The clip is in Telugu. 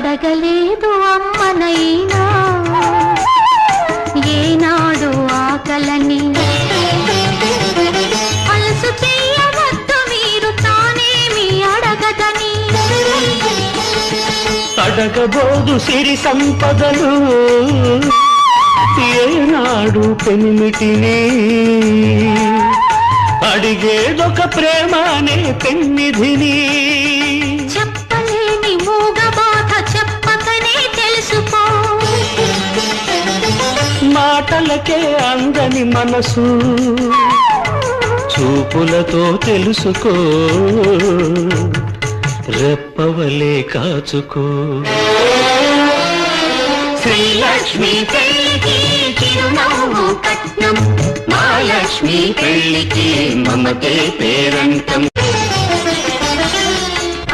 అడగలేదు అమ్మనైనా. ఏనాడు ఆకలని అలసు చెయ్యవద్దు మీరు తానేమి అడగదని. అడగబోదు సిరి సంపదలు. ఏనాడు పెనిమిటిని అడిగేదొక ప్రేమనే పెన్నిధిని. మాటలకే అందని మనసు. చూపులతో తెలుసుకో. రెప్పవలే కాచుకో. శ్రీలక్ష్మి పెళ్ళికి చిరునవ్వు కట్నం. మహాలక్ష్మి పెళ్ళికి మమతే పేరంతం